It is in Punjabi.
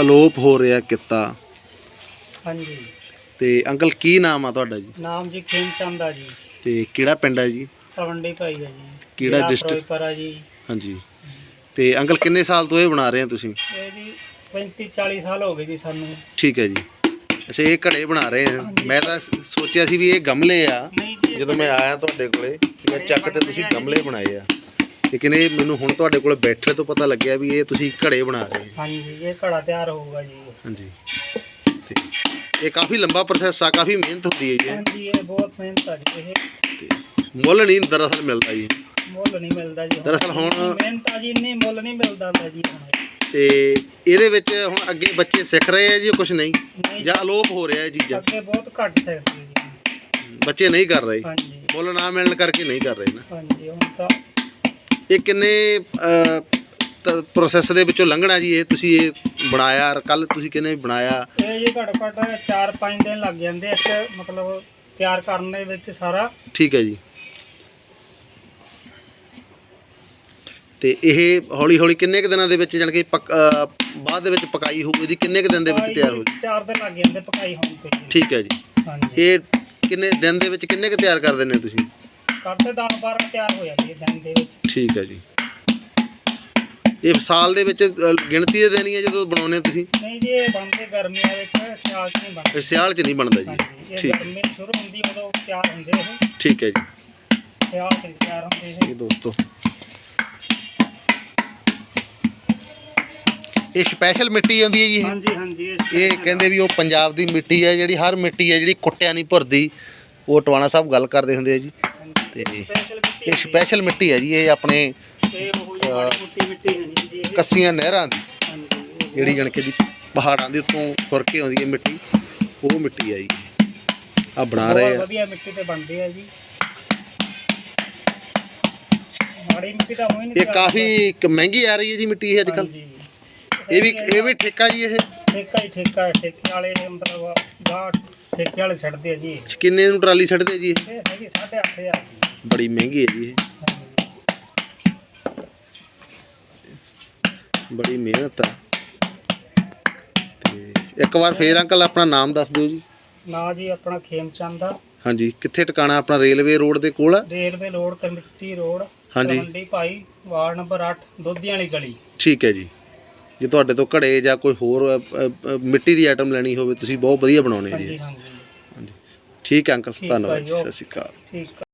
ਅਲੋਪ ਹੋ ਰਿਹਾ ਕਿੱਤਾ। ਹਾਂਜੀ। ਤੇ ਅੰਕਲ ਕੀ ਨਾਮ ਆ ਤੁਹਾਡਾ ਜੀ? ਨਾਮ ਜੀ ਖੇਮ ਚੰਦ ਆ ਜੀ। ਤੇ ਕਿਹੜਾ ਪਿੰਡ ਹੈ ਜੀ? ਤਵੰਡੀ ਭਾਈ ਆ ਜੀ। ਕਿਹੜਾ ਜ਼ਿਲ੍ਹਾ district? ਫਿਰੋਜ਼ਪੁਰ ਆ ਜੀ। ਹਾਂਜੀ। ਤੇ ਅੰਕਲ ਕਿੰਨੇ ਸਾਲ ਤੋਂ ਇਹ ਬਣਾ ਰਹੇ ਆ ਤੁਸੀਂ? ਇਹ ਜੀ 35 40 ਸਾਲ ਹੋ ਗਏ ਜੀ ਸਾਨੂੰ। ਠੀਕ ਹੈ ਜੀ। ਅੱਛਾ ਇਹ ਘੜੇ ਬਣਾ ਰਹੇ ਆ। ਮੈਂ ਤਾਂ ਸ- ਸੋਚਿਆ ਸੀ ਵੀ ਇਹ ਗਮਲੇ ਆ। ਨਹੀਂ ਜੀ ਜਦੋਂ ਮੈਂ ਆਇਆ ਤੁਹਾਡੇ ਕੋਲੇ ਤੇ ਮੈਂ ਚੱਕ ਤੇ ਤੁਸੀਂ ਗਮਲੇ ਬਣਾਏ ਆ। ਲੇਕਿਨ ਇਹ ਮੈਨੂੰ ਹੁਣ ਤੁਹਾਡੇ ਕੋਲੇ ਬੈਠੇ ਤੋਂ ਪਤਾ ਲੱਗਿਆ ਵੀ ਇਹ ਤੁਸੀਂ ਘੜੇ ਬਣਾ ਰਹੇ ਆ ਹਾਂਜੀ ਇਹ ਘੜਾ ਤਿਆਰ ਹੋਊਗਾ ਜੀ। ਹਾਂਜੀ। ਤੇ ਇਹ ਕਾਫੀ ਲੰਬਾ ਪ੍ਰੋਸੈਸ ਆ ਕਾਫੀ ਮਿਹਨਤ ਹੁੰਦੀ ਹੈ ਜੀ। ਹਾਂਜੀ ਇਹ ਬਹੁਤ ਮਿਹਨਤ ਆ ਜੀ ਇਹ। ਤੇ ਮੁੱਲ ਨਹੀਂ ਦਰਅਸਲ ਮਿਲਦਾ ਜੀ। ਮੁੱਲ ਨਹੀਂ ਮਿਲਦਾ ਜੀ। ਦਰਅਸਲ ਹੁਣ- ਮਿਹਨਤ ਆ ਜੀ ਇੰਨੀ ਮੁੱਲ ਨਹੀਂ ਮਿਲਦਾ ਹੁੰਦਾ ਜੀ ਹੁਣ। ਤੇ ਇਹਦੇ ਵਿੱਚ ਹੁਣ ਅੱਗੇ ਬੱਚੇ ਸਿੱਖ ਰਹੇ ਆ ਜੀ ਕੁਝ ਨਹੀਂ? ਜਾਂ ਅਲੋਪ ਹੋ ਰਿਹਾ ਇਹ ਚੀਜ਼ਾਂ? ਅੱਗੇ ਬਹੁਤ ਘੱਟ ਸਕਦੇ ਜੀ। ਬੱਚੇ ਨਹੀਂ ਕਰ ਰਹੇ। ਹਾਂਜੀ। ਮੁੱਲ ਨਾ ਮਿਲਣ ਕਰਕੇ ਨਹੀਂ ਕਰ ਰਹੇ ਨਾ। ਹਾਂਜੀ ਹੁਣ ਤਾਂ ਇਹ ਕਿੰਨੇ ਪ੍ਰੋਸੈਸ ਦੇ ਵਿੱਚੋਂ ਲੰਘਣਾ ਜੀ? ਇਹ ਤੁਸੀਂ ਇਹ ਬਣਾਇਆ ਕੱਲ ਤੁਸੀਂ ਕਿੰਨੇ ਬਣਾਇਆ? ਇਹ ਜੀ ਘੱਟੋ ਘੱਟ 4-5 ਦਿਨ ਲੱਗ ਜਾਂਦੇ ਇੱਕ ਮਤਲਬ ਤਿਆਰ ਕਰਨ ਦੇ ਵਿੱਚ ਸਾਰਾ। ਠੀਕ ਹੈ ਜੀ। ਤੇ ਇਹ ਹੌਲੀ ਹੌਲੀ ਕਿੰਨੇ ਕੁ ਦਿਨਾਂ ਦੇ ਵਿੱਚ ਜਾਣੀ ਕਿ ਬਾਅਦ ਦੇ ਵਿੱਚ ਪਕਾਈ ਹੋਊ ਇਹਦੀ ਕਿੰਨੇ ਕੁ ਦਿਨ ਦੇ ਵਿੱਚ ਤਿਆਰ ਹੋ ਜੂ 4 ਦਿਨ ਲੱਗ ਜਾਂਦੇ ਪਕਾਈ ਹੋਣ ਤੇ। ਠੀਕ ਹੈ ਜੀ। ਹਾਂਜੀ। ਇਹ ਕਿੰਨੇ ਦਿਨ ਦੇ ਵਿੱਚ ਕਿੰਨੇ ਕੁ ਤਿਆਰ ਕਰ ਦਿੰਦੇ ਹੋ ਤੁਸੀਂ ਕਰਦੇ 10 12 ਤਿਆਰ ਹੋ ਜਾਂਦੀ ਹੈ ਦਿਨ ਦੇ ਵਿੱਚ। ਠੀਕ ਹੈ ਜੀ। ਇਹ ਸਾਲ ਦੇ ਵਿੱਚ ਗਿਣਤੀ ਦੇ ਦਿਨ ਹੀ ਜਦੋਂ ਬਣਾਉਂਦੇ ਹੋ ਤੁਸੀਂ? ਨਹੀਂ ਜੀ ਇਹ ਬਣਦੇ ਗਰਮੀਆਂ ਵਿੱਚ ਸਿਆਲ 'ਚ ਨਹੀਂ ਬਣਦੇ। ਇਹ ਸਿਆਲ 'ਚ ਨਹੀਂ ਬਣਦਾ ਜੀ। ਇਹ ਠੀਕ। ਗਰਮੀ ਸ਼ੁਰੂ ਹੁੰਦੀ ਉਦੋਂ ਤਿਆਰ ਹੁੰਦੇ ਇਹ। ਠੀਕ ਹੈ ਜੀ। ਸਿਆਲ 'ਚ ਤਿਆਰ ਹੁੰਦੇ ਇਹ। ਇਹ ਦੋਸਤੋ। ਇਹ ਸਪੈਸ਼ਲ ਮਿੱਟੀ ਆਉਂਦੀ ਹੈ ਜੀ ਇਹ? ਹਾਂਜੀ ਹਾਂਜੀ ਇਹ ਕਹਿੰਦੇ ਵੀ ਉਹ ਪੰਜਾਬ ਦੀ ਮਿੱਟੀ ਹੈ ਜਿਹੜੀ ਹਰ ਮਿੱਟੀ ਹੈ ਜਿਹੜੀ ਕੁੱਟਿਆ ਨਹੀਂ ਭਰਦੀ। ਉਹ ਟਵਾਣਾ ਸਾਹਿਬ ਗੱਲ ਕਰਦੇ ਹੁੰਦੇ ਆ ਜੀ। ਤੇ ਇਹ ਸਪੈਸ਼ਲ ਮਿੱਟੀ ਹੈ ਜੀ ਇਹ ਆਪਣੇ ਕੱਸੀਆਂ ਨਹਿਰਾਂ ਦੀ। ਜਿਹੜੀ ਜਣਕੇ ਦੀ ਪਹਾੜਾਂ ਦੇ ਉੱਤੋਂ ਖੁਰ ਕੇ ਆਉਂਦੀ ਹੈ ਮਿੱਟੀ ਉਹ ਮਿੱਟੀ ਹੈ ਜੀ। ਆ ਬਣਾ ਰਹੇ ਆ। ਵਧੀਆ ਮਿੱਟੀ ਤੇ ਬਣਦੇ ਆ ਜੀ। ਮਾੜੀ ਮਿੱਟੀ ਤਾਂ ਹੋਈ ਨਹੀਂ ਇਹ ਕਾਫੀ ਮਹਿੰਗੀ ਆ ਰਹੀ ਹੈ ਜੀ ਮਿੱਟੀ ਇਹ ਅੱਜ ਕੱਲ ਇਹ ਵੀ ਇਹ ਵੀ ਠੇਕਾ ਜੀ ਇਹ? ਠੇਕਾ ਹੀ ਠੇਕਾ ਠੇਕੇ ਵਾਲੇ ਮਤਲਬ ਗਾਹ ਠੇਕੇ ਵਾਲੇ ਛੱਡਦੇ ਆ ਜੀ। ਕਿੰਨੇ ਨੂੰ ਟਰਾਲੀ ਛੱਡਦੇ ਜੀ ਇਹ? ਹੈਗੀ 8500 ਦੀ। ਬੜੀ ਮਹਿੰਗੀ ਹੈ ਜੀ ਇਹ। ਬੜੀ ਮਿਹਨਤ ਆ। ਤੇ ਇੱਕ ਵਾਰ ਫੇਰ ਅੰਕਲ ਆਪਣਾ ਨਾਮ ਦੱਸ ਦਿਓ ਜੀ। ਨਾਂ ਜੀ ਆਪਣਾ ਖੇਮਚੰਦ ਆ। ਹਾਂਜੀ ਕਿੱਥੇ ਟਿਕਾਣਾ ਆਪਣਾ ਰੇਲਵੇ ਰੋਡ ਦੇ ਕੋਲ ਆ? ਰੇਲਵੇ ਰੋਡ ਕਮਿੱਟੀ ਰੋਡ ਹਾਂਜੀ। ਮੰਡੀ ਭਾਈ ਵਾਰਡ ਨੰਬਰ 8 ਦੁੱਧੀਆਂ ਵਾਲੀ ਗਲੀ। ਠੀਕ ਹੈ ਜੀ। ਜੇ ਤੁਹਾਡੇ ਤੋਂ ਘੜੇ ਜਾਂ ਕੋਈ ਹੋਰ ਅ, ਅ, ਅ, ਮਿੱਟੀ ਦੀ ਆਈਟਮ ਲੈਣੀ ਹੋਵੇ ਤੁਸੀਂ ਬਹੁਤ ਵਧੀਆ ਬਣਾਉਣੇ ਜੀ। ਹਾਂਜੀ ਹਾਂਜੀ। ਹਾਂਜੀ। ਠੀਕ ਹੈ ਅੰਕਲ ਠੀਕ ਆ ਧੰਨਵਾਦ ਜੀ, ਜੀ, ਸਤਿ ਸ਼੍ਰੀ ਅਕਾਲ। ਠੀਕ ਆ